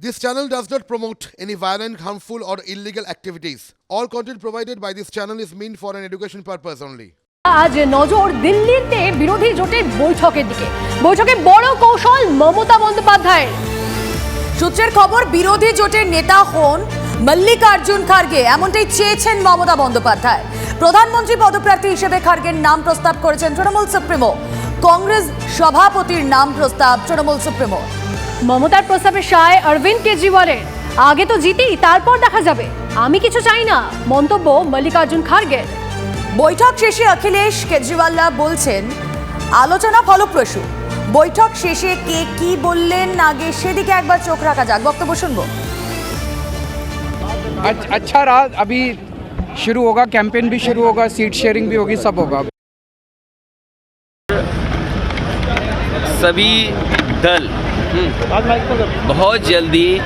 This channel does not promote any violent, harmful, or illegal activities. All content provided by this channel is meant for an education purpose only. আজ নজর দিল্লিতে বিরোধী জোটের বৈঠকের দিকে। বৈঠকে বড় কৌশল মমতা বন্দ্যোপাধ্যায়ের। সূত্রের খবর বিরোধী জোটের নেতা হন মল্লিকার্জুন খার্গে। এমনটাই চেয়েছেন মমতা বন্দ্যোপাধ্যায়। প্রধানমন্ত্রী পদপ্রার্থী হিসেবে খার্গের নাম প্রস্তাব করেছেন তৃণমূল সুপ্রিমো। কংগ্রেস সভাপতির নাম প্রস্তাব তৃণমূল সুপ্রিমো মমতার প্রস্তাবে সায় অরবিন্দ কেজরিওয়ালের আগে তো জিতি তারপর দেখা যাবে আমি কিছু চাই না মন্তব্য মল্লিকার্জুন খার্গের বৈঠক শেষে অখিলেশ কেজরিওয়ালরা বলছেন আলোচনা ফলপ্রসূ বৈঠক শেষে কে কি বললেন আগে সেদিকে একবার চোখ রাখা যাক বক্তব্য শুনবো अच- अच्छा रहा अभी शुरू होगा कैंपेन भी शुरू होगा सीट शेयरिंग भी होगी सब होगा सभी दल बहुत जल्दी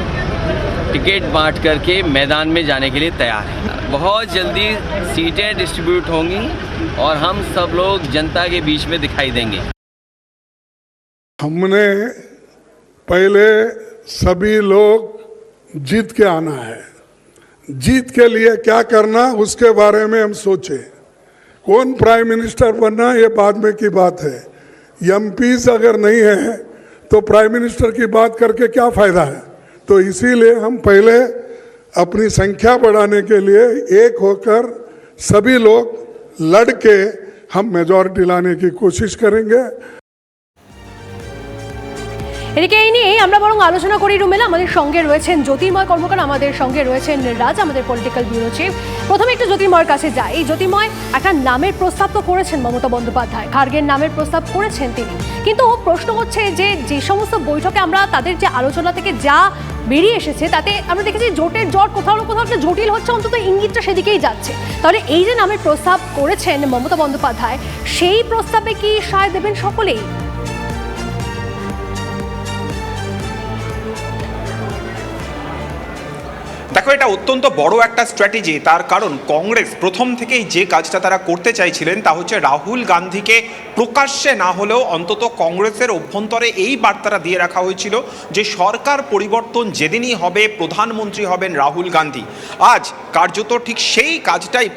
टिकट बांट करके मैदान में जाने के लिए तैयार है। बहुत जल्दी सीटें डिस्ट्रीब्यूट होंगी और हम सब लोग जनता के बीच में दिखाई देंगे। हमने पहले सभी लोग जीत के आना है। जीत के लिए क्या करना उसके बारे में हम सोचे। कौन प्राइम मिनिस्टर बनना ये बाद में की बात है। एमपीज अगर नहीं है तो प्राइम मिनिस्टर की बात करके क्या फ़ायदा है? तो इसीलिए हम पहले अपनी संख्या बढ़ाने के लिए एक होकर सभी लोग लड़ के हम मेजॉरिटी लाने की कोशिश करेंगे। এদিকে এই নিয়ে আমরা বরং আলোচনা করি রুমেলা। আমাদের সঙ্গে রয়েছেন জ্যোতির্ময় কর্মকার, আমাদের সঙ্গে রয়েছেন রাজ, আমাদের পলিটিক্যাল ব্যুরো চিফ প্রথমে একটু জ্যোতির্ময়ের কাছে যাই। এই জ্যোতির্ময় একটা নামের প্রস্তাব তো করেছেন মমতা বন্দ্যোপাধ্যায়। খার্গের নামের প্রস্তাব করেছেন তিনি। কিন্তু প্রশ্ন হচ্ছে যে যে সমস্ত বৈঠকে আমরা তাদের যে আলোচনা থেকে যা বেরিয়ে এসেছে, তাতে আমরা দেখেছি জোটের জট কোথাও না কোথাও একটা জটিল হচ্ছে, অন্তত ইঙ্গিতটা সেদিকেই যাচ্ছে। তাহলে এই যে নামের প্রস্তাব করেছেন মমতা বন্দ্যোপাধ্যায়, সেই প্রস্তাবে কি সায় দেবেন সকলেই? দেখো, এটা অত্যন্ত বড় একটা স্ট্র্যাটেজি তার কারণ, কংগ্রেস প্রথম থেকেই যে কাজটা তারা করতে চাইছিলেন তা হচ্ছে রাহুল গান্ধীকে প্রকাশ্যে না হলেও অন্তত কংগ্রেসের অভ্যন্তরে এই বার্তাটা দিয়ে রাখা হয়েছিল যে সরকার পরিবর্তন যেদিনই হবে প্রধানমন্ত্রী হবেন রাহুল গান্ধী। আজ কার্যত ঠিক সেই কাজটাই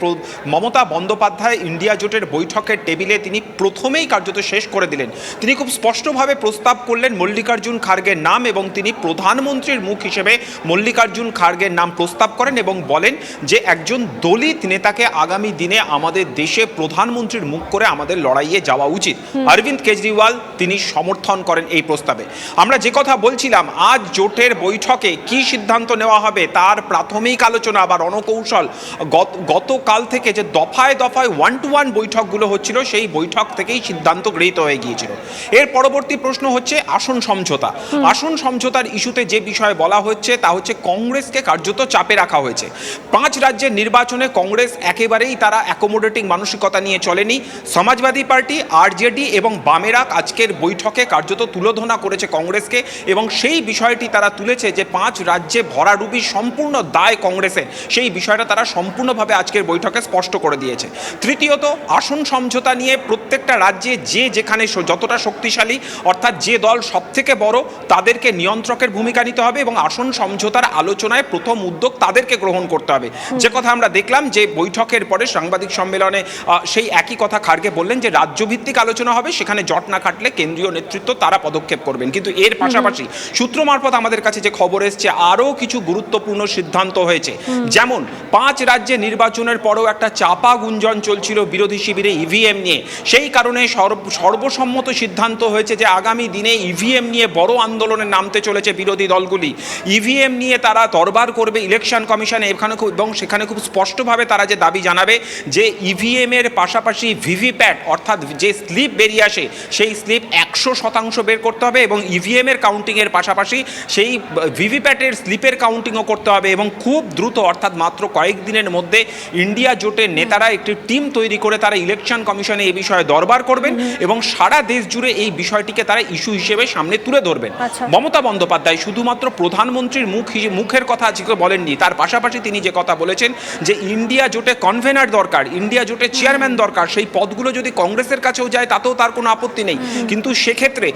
মমতা বন্দ্যোপাধ্যায় ইন্ডিয়া জোটের বৈঠকের টেবিলে তিনি প্রথমেই কার্যত শেষ করে দিলেন। তিনি খুব স্পষ্টভাবে প্রস্তাব করলেন মল্লিকার্জুন খার্গের নাম এবং তিনি প্রধানমন্ত্রীর মুখ হিসেবে মল্লিকার্জুন খার্গের নাম প্রস্তাব করেন এবং বলেন যে একজন দলিত নেতাকে আগামী দিনে আমাদের দেশে প্রধানমন্ত্রীর মুখ করে আমাদের লড়াইয়ে যাওয়া উচিত। অরবিন্দ কেজরিওয়াল তিনি সমর্থন করেন এই প্রস্তাবে। আমরা যে কথা বলছিলাম আজ জোটের বৈঠকে কি সিদ্ধান্ত নেওয়া হবে তার প্রাথমিক আলোচনা বা রণকৌশল। গত- গতকাল থেকে যে দফায় দফায় ওয়ান টু ওয়ান বৈঠকগুলো হচ্ছিল সেই বৈঠক থেকেই সিদ্ধান্ত গৃহীত হয়ে গিয়েছিল। এর পরবর্তী প্রশ্ন হচ্ছে আসন সমঝোতা। আসন সমঝোতার ইস্যুতে যে বিষয়ে বলা হচ্ছে তা হচ্ছে কংগ্রেসকে কার্যত চাপে রাখা হয়েছে। পাঁচ রাজ্যের নির্বাচনে কংগ্রেস একেবারেই তারা অ্যাকোমোডেটিং মানসিকতা নিয়ে চলেনি। সমাজবাদী পার্টি আরজেডি এবং বামেরা আজকের বৈঠকে কার্যত তুলোধনা করেছে কংগ্রেসকে এবং সেই বিষয়টি তারা তুলেছে যে পাঁচ রাজ্যে ভরাডুবি সম্পূর্ণ দায় কংগ্রেসের সেই বিষয়টা তারা সম্পূর্ণভাবে আজকের বৈঠকে স্পষ্ট করে দিয়েছে। তৃতীয়ত আসন সমঝোতা নিয়ে প্রত্যেকটা রাজ্যে যে যেখানে যতটা শক্তিশালী অর্থাৎ যে দল সব থেকে বড় তাদেরকে নিয়ন্ত্রকের ভূমিকা নিতে হবে এবং আসন সমঝোতার আলোচনায় প্রথম উদ্যোগ তাদেরকে গ্রহণ করতে হবে। যে কথা আমরা দেখলাম যে বৈঠকের পরে সাংবাদিক সম্মেলনে সেই একই কথা খার্গে বললেন যে রাজ্যভিত্তিক আলোচনা হবে সেখানে জট না কাটলে কেন্দ্রীয় নেতৃত্ব তারা পদক্ষেপ করবেন। কিন্তু এর পাশাপাশি সূত্র মারফত আমাদের কাছে যে খবর এসছে আরও কিছু গুরুত্বপূর্ণ সিদ্ধান্ত হয়েছে। যেমন পাঁচ রাজ্যে নির্বাচনের পরেও একটা চাপা গুঞ্জন চলছিল বিরোধী শিবিরে ইভিএম নিয়ে। সেই কারণে সর্ব- সর্বসম্মত সিদ্ধান্ত হয়েছে যে আগামী দিনে ইভিএম নিয়ে বড় আন্দোলনে নামতে চলেছে বিরোধী দলগুলি। ইভিএম নিয়ে তারা দরবার করবে ইলেকশন কমিশনে এখানে খুব এবং সেখানে খুব স্পষ্টভাবে তারা যে দাবি জানাবে যে ইভিএমের পাশাপাশি ভিভিপ্যাট অর্থাৎ যে স্লিপ বেরিয়ে আসে সেই স্লিপ একশো শতাংশ বের করতে হবে এবং ইভিএমের কাউন্টিংয়ের পাশাপাশি সেই ভিভিপ্যাটের স্লিপের কাউন্টিংও করতে হবে এবং খুব দ্রুত অর্থাৎ মাত্র কয়েকদিনের মধ্যে ইন্ডিয়া জোটের নেতারা একটি টিম তৈরি করে তারা ইলেকশন কমিশনে এই বিষয়ে দরবার করবেন এবং সারা দেশ জুড়ে এই বিষয়টিকে তারা ইস্যু হিসেবে সামনে তুলে ধরবেন। আচ্ছা। মমতা বন্দ্যোপাধ্যায় শুধুমাত্র প্রধানমন্ত্রীর মুখ মুখের কথা আজকে বলেননি তার পাশাপাশি তিনি যে কথা বলেছেন যে ইন্ডিয়া জোটে কনভেনার দরকার ইন্ডিয়া জোটে চেয়ারম্যান দরকার সেই পদগুলো যদি কংগ্রেসের কাছেও কাছেও যায় তাতেও তার কোনো আপত্তি নেই। কিন্তু সেক্ষেত্রে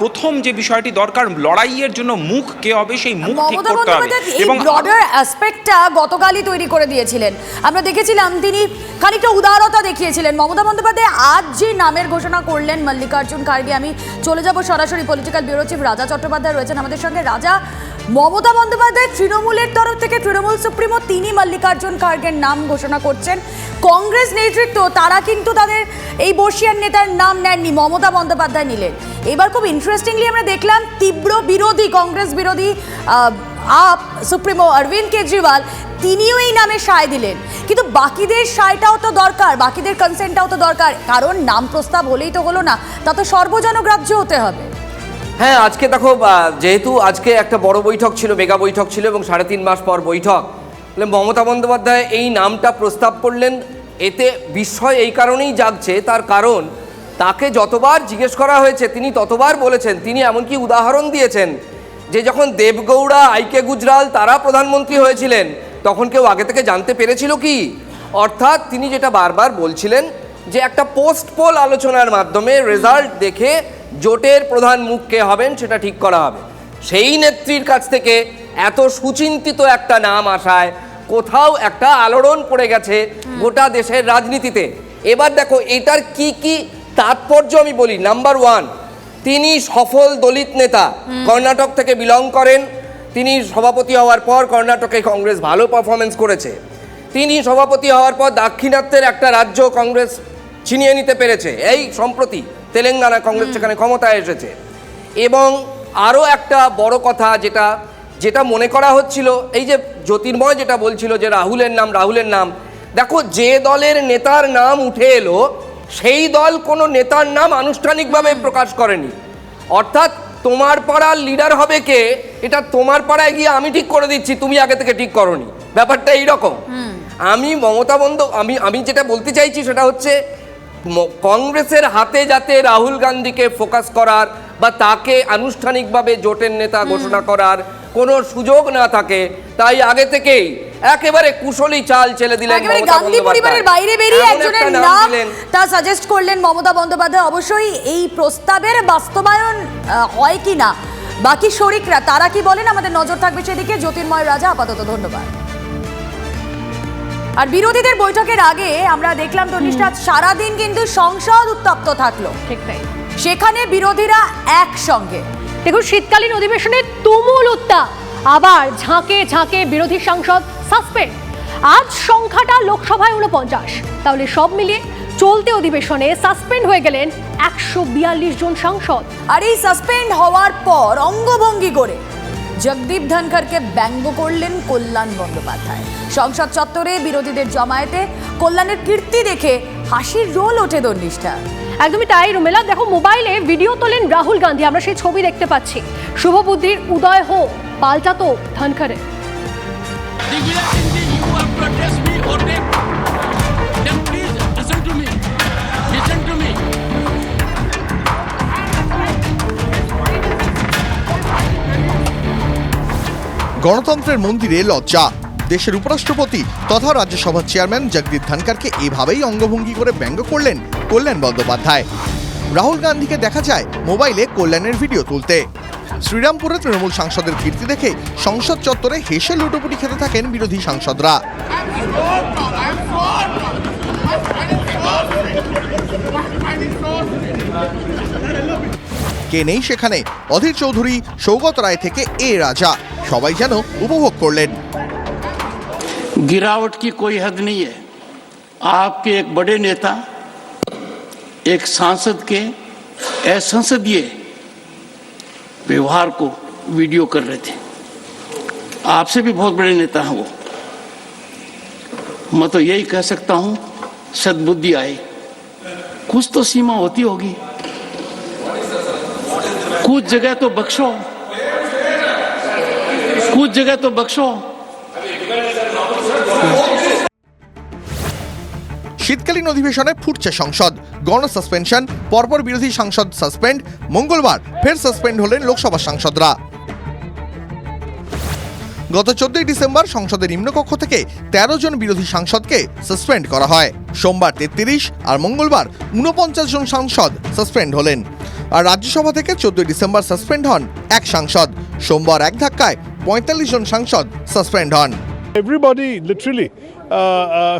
প্রথম যে বিষয়টি দরকার লড়াইয়ের জন্য মুখ কে হবে সেই মুখ ঠিক করতে হবে। এবং ব্রডার অ্যাসপেক্টটা গতকালই তৈরি করে দিয়েছিলেন। আমরা দেখেছিলাম তিনি খানিকটা উদারতা দেখিয়েছিলেন। মমতা বন্দ্যোপাধ্যায় আজ যে নামের ঘোষণা করলেন মল্লিকার্জুন খার্গে আমি চলে যাব সরাসরি পলিটিক্যাল ব্যুরো চিফ রাজা চট্টোপাধ্যায় রয়েছেন আমাদের সঙ্গে। রাজা মমতা বন্দ্যোপাধ্যায় তৃণমূলের তরফ থেকে তৃণমূল সুপ্রিমো তিনি মল্লিকার্জুন খার্গের নাম ঘোষণা করছেন। কংগ্রেস নেতৃত্ব তারা কিন্তু তাদের এই বর্ষিয়ান নেতার নাম নেননি, মমতা বন্দ্যোপাধ্যায় নিলেন। এবার খুব ইন্টারেস্টিংলি আমরা দেখলাম তীব্র বিরোধী, কংগ্রেস বিরোধী আপ, সুপ্রিমো অরবিন্দ কেজরিওয়াল, তিনিও এই নামে সায় দিলেন। কিন্তু বাকিদের সায়টাও তো দরকার, বাকিদের কনসেন্টটাও তো দরকার। কারণ নাম প্রস্তাব হলেই তো হলো না, তা তো সর্বজনগ্রাহ্য হতে হবে। হ্যাঁ আজকে দেখো যেহেতু আজকে একটা বড় বৈঠক ছিল, মেগা বৈঠক ছিল এবং সাড়ে তিন মাস পর বৈঠক মমতা বন্দ্যোপাধ্যায় এই নামটা প্রস্তাব করলেন, এতে বিস্ময় এই কারণেই জাগছে, তার কারণ তাকে যতবার জিজ্ঞেস করা হয়েছে তিনি ততবার বলেছেন তিনি এমনকি উদাহরণ দিয়েছেন যে যখন দেবগৌড়া আইকে গুজরাল তারা প্রধানমন্ত্রী হয়েছিলেন তখন কেউ আগে থেকে জানতে পেরেছিল কি? অর্থাৎ তিনি যেটা বারবার বলছিলেন যে একটা পোস্ট পোল আলোচনার মাধ্যমে রেজাল্ট দেখে জোটের প্রধান মুখ কে হবেন সেটা ঠিক করা হবে। সেই নেত্রীর কাছ থেকে এত সুচিন্তিত একটা নাম আসায় কোথাও একটা আলোড়ন পড়ে গেছে গোটা দেশের রাজনীতিতে। এবার দেখো এটার কি কি তাৎপর্য আমি বলি। নাম্বার ওয়ান তিনি সফল দলিত নেতা। কর্ণাটক থেকে বিলং করেন। তিনি সভাপতি হওয়ার পর কর্ণাটকে কংগ্রেস ভালো পারফরমেন্স করেছে। তিনি সভাপতি হওয়ার পর দাক্ষিণাত্যের একটা রাজ্য কংগ্রেস ছিনিয়ে নিতে পেরেছে। এই সম্প্রতি তেলেঙ্গানা কংগ্রেস সেখানে ক্ষমতায় এসেছে। এবং আরও একটা বড় কথা যেটা যেটা মনে করা হচ্ছিল এই যে জ্যোতির্ময় যেটা বলছিল যে রাহুলের নাম রাহুলের নাম দেখো যে দলের নেতার নাম উঠে এলো সেই দল কোনো নেতার নাম আনুষ্ঠানিকভাবে প্রকাশ করেনি। অর্থাৎ তোমার পাড়ার লিডার হবে কে এটা তোমার পাড়ায় গিয়ে আমি ঠিক করে দিচ্ছি তুমি আগে থেকে ঠিক করনি। ব্যাপারটা এইরকম। আমি মমতা বন্দ আমি আমি যেটা বলতে চাইছি সেটা হচ্ছে কংগ্রেসের হাতে যাতে রাহুল গান্ধীকে ফোকাস করার বা তাকে আনুষ্ঠানিকভাবে জোটের নেতা ঘোষণা করার কোনো সুযোগ না থাকে তাই আগে থেকেই একেবারে কুশলী চাল ছেলে দিলেন একেবারে মমতা গান্ধী বন্দ্যোপাধ্যায়। পরিবারের বাইরে বেরিয়ে একজনের নাম তা সাজেস্ট করলেন মমতা বন্দ্যোপাধ্যায়। অবশ্যই এই প্রস্তাবের বাস্তবায়ন হয় কি না? বাকি শরিকরা তারা কি বলেন? আমাদের নজর থাকবে সেদিকে। জ্যোতির্ময় রাজা আপাতত ধন্যবাদ। আর বিরোধীদের বৈঠকের আগে আমরা দেখলাম তো তনিষ্ঠা সারাদিন কিন্তু সংসদ উত্তপ্ত থাকল। ঠিক তাই। সেখানে বিরোধীরা একসঙ্গে। দেখুন শীতকালীন অধিবেশনে তুমুল উত্তাপ। আবার ঝাঁকে ঝাঁকে বিরোধী সাংসদ সাসপেন্ড আজ সংখ্যাটা লোকসভায় উনপঞ্চাশ তাহলে সব মিলিয়ে চলতি অধিবেশনে সাসপেন্ড হয়ে গেলেন একশো বিয়াল্লিশ জন সাংসদ। আর এই সাসপেন্ড হওয়ার পর অঙ্গভঙ্গি করে জগদীপ ধনখড়কে ব্যঙ্গ করলেন কল্যাণ বন্দ্যোপাধ্যায়। সংসদ চত্বরে বিরোধীদের জমায়েতে কল্যাণের কীর্তি দেখে হাসির রোল ওঠে দন্ডিষ্ঠা একদমই তাই, রুমেলা। দেখো, মোবাইলে ভিডিও তোলেন রাহুল গান্ধী। আমরা সেই ছবি দেখতে পাচ্ছি। শুভ বুদ্ধির উদয় হোক পাল্টা তো me. গণতন্ত্রের মন্দিরে লজ্জা। দেশের উপরাষ্ট্রপতি তথা রাজ্যসভার চেয়ারম্যান জগদীপ ধনকরকে এভাবেই অঙ্গভঙ্গি করে ব্যঙ্গ করলেন কল্যাণ বন্দ্যোপাধ্যায় রাহুল গান্ধীকে দেখা যায় মোবাইলে কল্যাণের ভিডিও তুলতে শ্রীরামপুরে তৃণমূল সাংসদের কীর্তি দেখে সংসদ চত্বরে হেসে লুটোপুটি খেতে থাকেন বিরোধী সাংসদরা কে নেই সেখানে অধীর চৌধুরী সৌগত রায় থেকে এ রাজা সবাই যেন উপভোগ করলেন गिरावट की कोई हद नहीं है आपके एक बड़े नेता एक सांसद के असंसदीय व्यवहार को वीडियो कर रहे थे। आपसे भी बहुत बड़े नेता हैं वो। मैं तो यही कह सकता हूँ, सद्बुद्धि आए। कुछ तो सीमा होती होगी। कुछ जगह तो बख्शो। कुछ जगह तो बख्शो। শীতকালীন অধিবেশনে ফুটছে সংসদ। গণ সাসপেনশন পরপর বিরোধী সাংসদ সাসপেন্ড মঙ্গলবার ফের সাসপেন্ড হলেন লোকসভা সাংসদরা। গত চোদ্দই ডিসেম্বর সংসদের নিম্নকক্ষ থেকে তেরো জন বিরোধী সাংসদকে সাসপেন্ড করা হয়। সোমবার তেত্রিশ আর মঙ্গলবার উনপঞ্চাশ জন সাংসদ সাসপেন্ড হলেন। আর রাজ্যসভা থেকে চোদ্দই ডিসেম্বর সাসপেন্ড হন এক সাংসদ। সোমবার এক ধাক্কায় পঁয়তাল্লিশ জন সাংসদ সাসপেন্ড হন। Everybody, literally,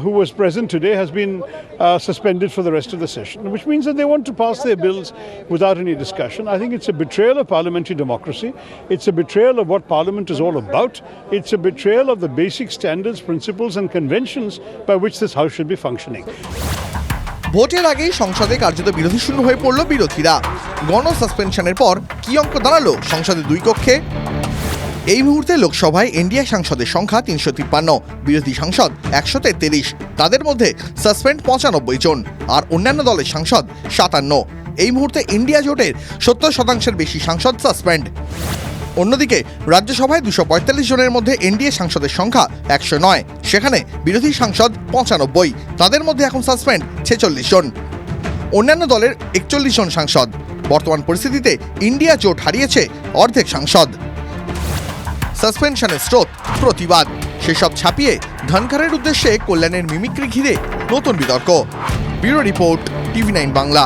who was present today has been uh, suspended for the rest of the session, which means that they want to pass their bills without any discussion. I think it's a betrayal of parliamentary democracy. It's a betrayal of what Parliament is all about. It's a betrayal of the basic standards, principles, and conventions by which this House should be functioning. ভোটের আগেই সংসদে কার্যত বিরোধী শূন্য হয়ে পড়ল বিরোধীরা গণ সাসপেনশনের পর কি অঙ্ক দাঁড়াল সংসদের দুই কক্ষে এই মুহূর্তে লোকসভায় এনডিএ সাংসদের সংখ্যা তিনশো তিপ্পান্ন, বিরোধী সাংসদ একশো তেত্রিশ তাদের মধ্যে সাসপেন্ড পঁচানব্বই জন, আর অন্যান্য দলের সাংসদ সাতান্ন। এই মুহূর্তে ইন্ডিয়া জোটের সত্তর শতাংশের বেশি সাংসদ সাসপেন্ড। অন্যদিকে রাজ্যসভায় দুশো পঁয়তাল্লিশ জনের মধ্যে এনডিএ সাংসদের সংখ্যা একশো নয়, সেখানে বিরোধী সাংসদ পঁচানব্বই, তাদের মধ্যে এখন সাসপেন্ড ছেচল্লিশ জন। অন্যান্য দলের একচল্লিশ জন সাংসদ। বর্তমান পরিস্থিতিতে ইন্ডিয়া জোট হারিয়েছে অর্ধেক সাংসদ। সাসপেনশনের স্রোত, প্রতিবাদ। সেসব ছাপিয়ে ধনখারের উদ্দেশ্যে কল্যাণের মিমিক্রি ঘিরে নতুন বিতর্ক। Bureau report, TV nine Bangla.